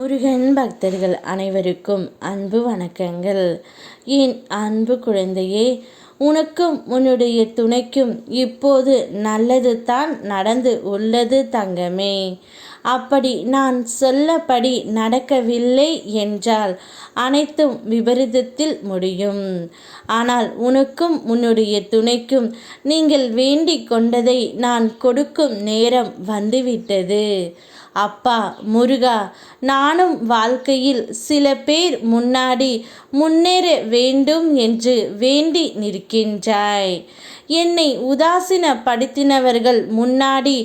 முருகன் பக்தர்கள் அனைவருக்கும் அன்பு வணக்கங்கள். என் அன்பு குழந்தையே உனக்கும் உன்னுடைய துணைக்கும் இப்போது நல்லது தான் நடந்து உள்ளது தங்கமே. அப்படி நான் சொல்லபடி நடக்கவில்லை என்றால் அனைத்தும் விபரீதத்தில் முடியும். ஆனால் உனக்கும் உன்னுடைய துணைக்கும் நீங்கள் வேண்டிக் கொண்டதை நான் கொடுக்கும் நேரம் வந்துவிட்டது. அப்பா முருகா நானும் வாழ்க்கையில் சில பேர் முன்னாடி முன்னேற வேண்டும் என்று வேண்டி நிற்கின்றாய். என்னை உதாசீனப்படுத்தினவர்கள் முன்னாடி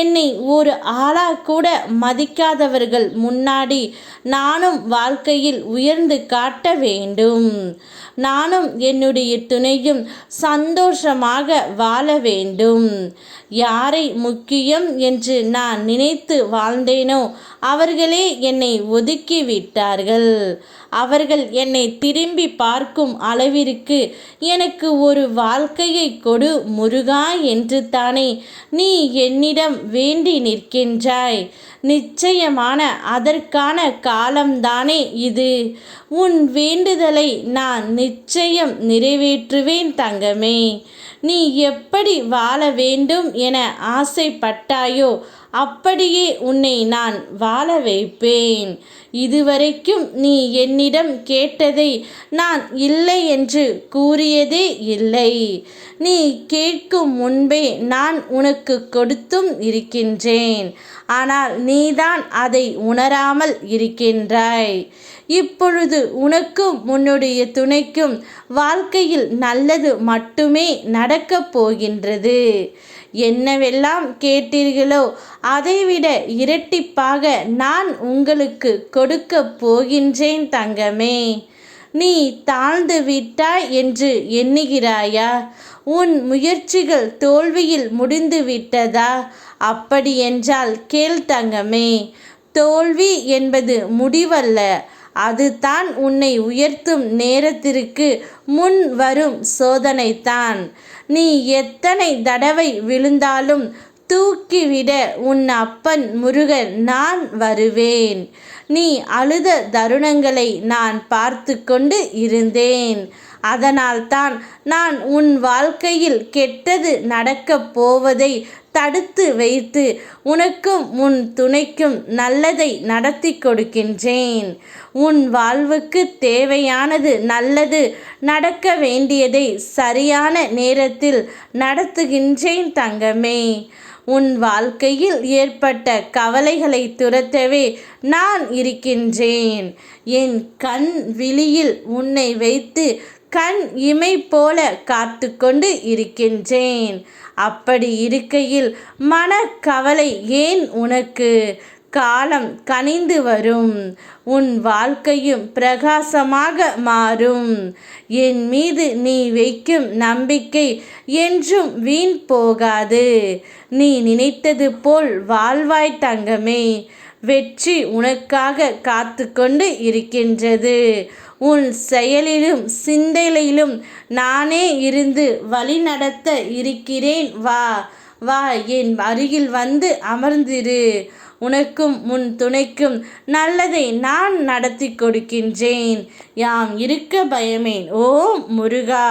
என்னை ஒரு ஆளா கூட கூட மதிக்காதவர்கள் முன்னாடி நானும் வாழ்க்கையில் உயர்ந்து காட்ட வேண்டும். நானும் என்னுடைய துணையும் சந்தோஷமாக வாழ வேண்டும். யாரை முக்கியம் என்று நான் நினைத்து வாழ்ந்தேனோ அவர்களே என்னை ஒதுக்கி விட்டார்கள். அவர்கள் என்னை திரும்பி பார்க்கும் அளவிற்கு எனக்கு ஒரு வாழ்க்கையை கொடு முருகா என்று தானே. நீ என்னிடம் வேண்டி நிற்கின்றாய். நிச்சயமான அதற்கான காலம்தானே இது. உன் வேண்டுதலை நான் நிச்சயம் நிறைவேற்றுவேன் தங்கமே. நீ எப்படி வாழ வேண்டும் என ஆசைப்பட்டாயோ அப்படியே உன்னை நான் வாழ வைப்பேன். இதுவரைக்கும் நீ என்னிடம் கேட்டதை நான் இல்லை என்று கூறியதே இல்லை. நீ கேட்கும் முன்பே நான் உனக்கு கொடுத்தும் இருக்கின்றேன். ஆனால் நீதான் அதை உணராமல் இருக்கின்றாய். இப்பொழுது உனக்கும் உன்னுடைய துணைக்கும் வாழ்க்கையில் நல்லது மட்டுமே நடக்கப் போகின்றது. என்னவெல்லாம் கேட்டீர்களோ அதைவிட இரட்டிப்பாக நான் உங்களுக்கு கொடுக்க போகின்றேன் தங்கமே. நீ தாழ்ந்து விட்டாய் என்று எண்ணுகிறாயா? உன் முயற்சிகள் தோல்வியில் முடிந்து விட்டதா? அப்படியென்றால் கேள் தங்கமே. தோல்வி என்பது முடிவல்ல. அதுதான் உன்னை உயர்த்தும் நேரத்திற்கு முன் வரும் சோதனைதான். நீ எத்தனை தடவை விழுந்தாலும் தூக்கிவிட உன் அப்பன் முருகன் நான் வருவேன். நீ அழுத தருணங்களை நான் பார்த்து கொண்டு இருந்தேன். அதனால்தான் நான் உன் வாழ்க்கையில் கெட்டது நடக்கப் போவதை தடுத்து வைத்து உனக்கும் உன் துணைக்கும் நல்லதை நடத்தி கொடுக்கின்றேன். உன் வாழ்வுக்கு தேவையானது நல்லது நடக்க வேண்டியதை சரியான நேரத்தில் நடத்துகின்றேன் தங்கமே. உன் வாழ்க்கையில் ஏற்பட்ட கவலைகளை துரத்தவே நான் இருக்கின்றேன். என் கண் விழியில் உன்னை வைத்து கண் இமை போல காத்து கொண்டு இருக்கின்றேன். அப்படி இருக்கையில் மனக்கவலை ஏன் உனக்கு? காலம் கனிந்து வரும். உன் வாழ்க்கையும் பிரகாசமாக மாறும். என் மீது நீ வைக்கும் நம்பிக்கை என்றும் வீண் போகாது. நீ நினைத்தது போல் வாழ்வாய் தங்கமே. வெற்றி உனக்காக காத்து கொண்டு இருக்கின்றது. உன் செயலிலும் சிந்தையிலும் நானே இருந்து வழி நடத்த இருக்கிறேன். வா வா என் அருகில் வந்து அமர்ந்திரு. உனக்கும் உன் துணைக்கும் நல்லதை நான் நடத்தி கொடுக்கின்றேன். யாம் இருக்க பயமேன். ஓ முருகா!